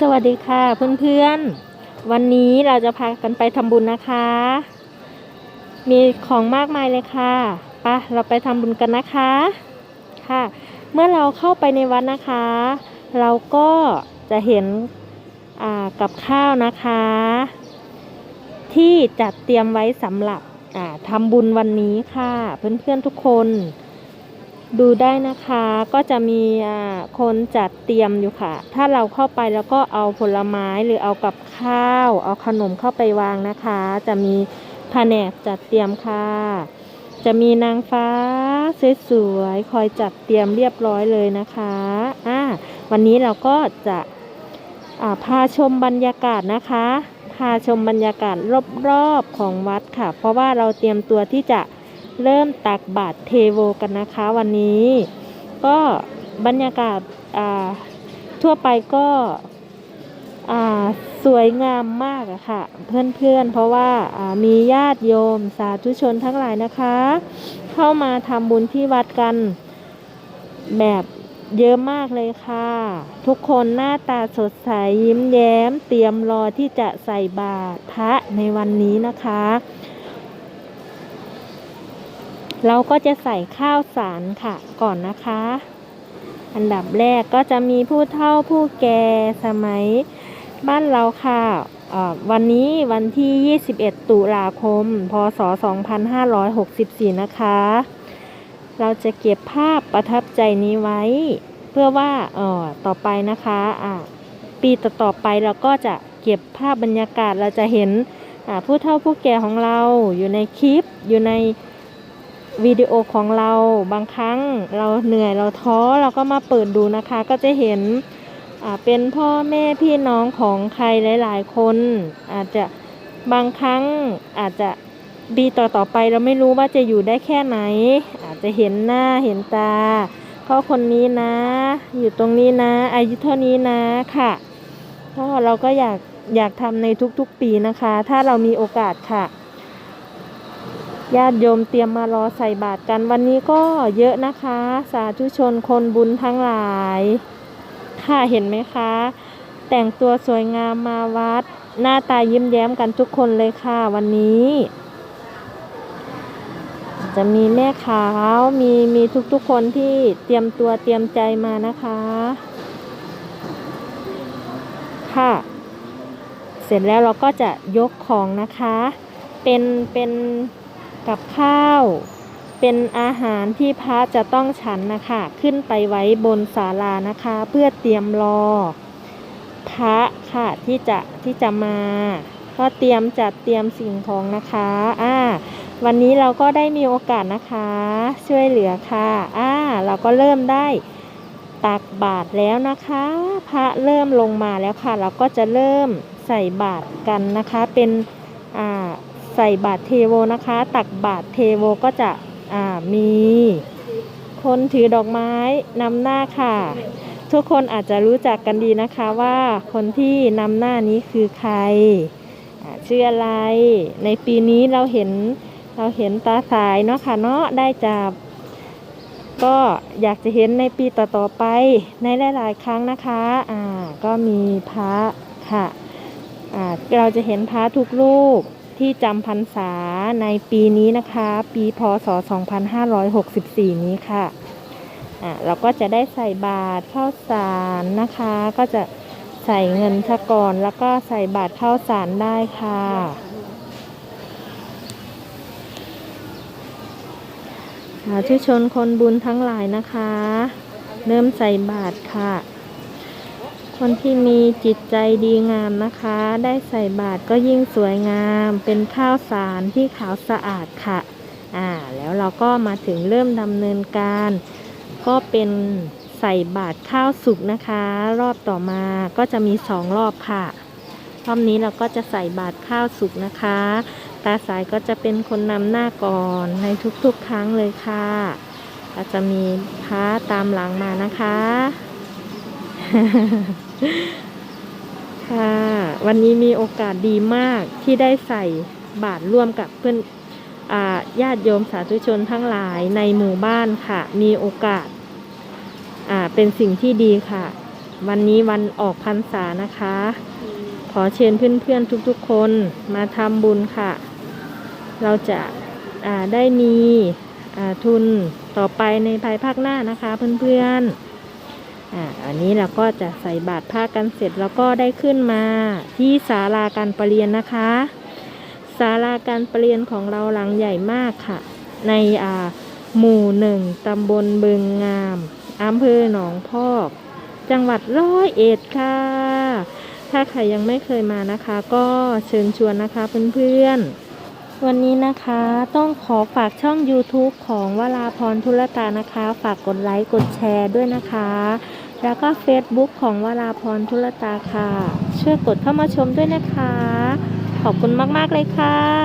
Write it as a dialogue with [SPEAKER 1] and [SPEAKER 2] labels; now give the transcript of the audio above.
[SPEAKER 1] สวัสดีค่ะเพื่อนๆ วันนี้เราจะพากันไปทำบุญนะคะ มีของมากมายเลยค่ะไปะเราไปทำบุญกันนะคะค่ะ เมื่อเราเข้าไปในวัดนะคะ เราก็จะเห็นอ่ากับข้าวนะคะ ที่จัดเตรียมไว้สำหรับอ่าทำบุญวันนี้ค่ะ เพื่อนๆทุกคน ดูได้นะคะก็จะมีคนจัดเตรียมอยู่ค่ะ ถ้าเราเข้าไปแล้วก็เอาผลไม้หรือเอากับข้าว เอาขนมเข้าไปวางนะคะ จะมีแผนกจัดเตรียมค่ะ จะมีนางฟ้าสวยๆคอยจัดเตรียมเรียบร้อยเลยนะคะอ่าวันนี้เราก็จะพาชมบรรยากาศนะคะ พาชมบรรยากาศรอบๆของวัดค่ะ เพราะว่าเราเตรียมตัวที่จะ เริ่มตักบาตรเทโวกันนะคะวันนี้ ก็บรรยากาศาทั่วไปก็สวยงามมากอะค่ะ เพื่อนๆเพราะว่าอ่ามีญาติโยมสาธุชนทั้งหลายนะคะ เข้ามาทำบุญที่วัดกันแบบเยอะมากเลยค่ะ ทุกคนหน้าตาสดใสยิ้มแย้ม เตรียมรอที่จะใส่บาตรพระในวันนี้นะคะ เราก็จะใส่ข้าวสารค่ะก่อนนะคะ อันดับแรกก็จะมีผู้เฒ่าผู้แก่สมัยบ้านเราค่ะวันนี้วันที่ 21 ตุลาคม พศ 2564 นะคะ เราจะเก็บภาพประทับใจนี้ไว้ เพื่อว่าออต่อไปนะคะะปีต่อๆไปเราก็จะเก็บภาพบรรยากาศเราจะเห็นผู้เฒ่าผู้แก่ของเราอยู่ในคลิปอยู่ใน วิดีโอของเราบางครั้งเราเหนื่อยเราท้อเราก็มาเปิดดูนะคะ ก็จะเห็นเป็นพ่อแม่พี่น้องของใครหลาย ๆ คน อาจจะบางครั้งอาจจะปีต่อๆไปเราไม่รู้ว่าจะอยู่ได้แค่ไหน อาจจะเห็นหน้าเห็นตาพ่อคนนี้นะ อยู่ตรงนี้นะ อายุเท่านี้นะค่ะก็เราก็อยากอยากทำในทุกๆปีนะคะ ถ้าเรามีโอกาสค่ะ ญาติโยมเตรียมมารอใส่บาตรกันวันนี้ก็เยอะนะคะ สาธุชนคนบุญทั้งหลาย ค่ะเห็นไหมคะ แต่งตัวสวยงามมาวัด หน้าตายิ้มแย้มกันทุกคนเลยค่ะวันนี้ จะมีแม่ขาวมีมีทุกๆคนที่เตรียมตัวเตรียมใจมานะคะ ค่ะ เสร็จแล้วเราก็จะยกของนะคะ เป็นเป็น กับข้าว เป็นอาหารที่พระจะต้องฉันนะคะ ขึ้นไปไว้บนศาลานะคะ เพื่อเตรียมรอ พระค่ะที่จะที่จะมา ก็เตรียมจัดเตรียมสิ่งของนะคะอ่าวันนี้เราก็ได้มีโอกาสนะคะ ช่วยเหลือค่ะอ่าเราก็เริ่มได้ตักบาตรแล้วนะคะ พระเริ่มลงมาแล้วค่ะ เราก็จะเริ่มใส่บาตรกันนะคะ เป็นอ่า ใส่บาตรเทโวนะคะ ตักบาตรเทโวก็จะมี คนถือดอกไม้นำหน้าค่ะ ทุกคนอาจจะรู้จักกันดีนะคะว่าคนที่นำหน้านี้คือใครชื่ออะไร ในปีนี้เราเห็นเราเห็นตาสายเนาะค่ะเนาะได้จับ ก็อยากจะเห็นในปีต่อๆไปในหลาย ๆ ครั้งนะคะอ่าก็มีพระค่ะอ่าเราจะเห็นพระทุกรูป ที่จำพรรษาในปีนี้นะคะ ปีพศ 2564 นี้ค่ะอะ เราก็จะได้ใส่บาตรข้าวสารนะคะ ก็จะใส่เงินทะก่อนแล้วก็ใส่บาตรข้าวสารได้ค่ะ สาธุชนคนบุญทั้งหลายนะคะ เริ่มใส่บาตรค่ะ คนที่มีจิตใจดีงามนะคะ ได้ใส่บาตรก็ยิ่งสวยงาม เป็นข้าวสารที่ขาวสะอาดค่ะ อ่า แล้วเราก็มาถึงเริ่มดำเนินการ ก็เป็นใส่บาตรข้าวสุกนะคะ รอบต่อมาก็จะมีสองรอบค่ะรอบนี้เราก็จะใส่บาตรข้าวสุกนะคะ ตาสายก็จะเป็นคนนำหน้าก่อนในทุกๆครั้งเลยค่ะก็จะมีพระตามหลังมานะคะ ค่ะ วันนี้มีโอกาสดีมากที่ได้ใส่บาตรร่วมกับเพื่อนญาติโยมสาธุชนทั้งหลายในหมู่บ้านค่ะ มีโอกาสาเป็นสิ่งที่ดีค่ะ วันนี้วันออกพรรษานะคะ ขอเชิญเพื่อนๆทุกๆคนมาทำบุญค่ะ เราจะาได้มีทุนต่อไปในภายภาคหน้านะคะเพื่อนๆ อ่าอันนี้เราก็จะใส่บาตรผ้ากันเสร็จแล้วก็ได้ขึ้นมาที่ศาลาการประเรียนนะคะศาลาการประเรียนของเราหลังใหญ่มากค่ะ ในอ่าหมู่หนึ่งตำบลบึงงามอำเภอหนองพอก จังหวัดร้อยเอ็ดค่ะ ถ้าใครยังไม่เคยมานะคะ ก็เชิญชวนนะคะเพื่อนๆ วันนี้นะคะต้องขอฝากช่อง YouTube ของวราพรธุลตานะคะ ฝากกดไลค์กดแชร์ด้วยนะคะ แล้วก็ Facebook ของวราพรธุลตาค่ะ ช่วยกดเข้ามาชมด้วยนะคะ ขอบคุณมาก ๆ เลยค่ะ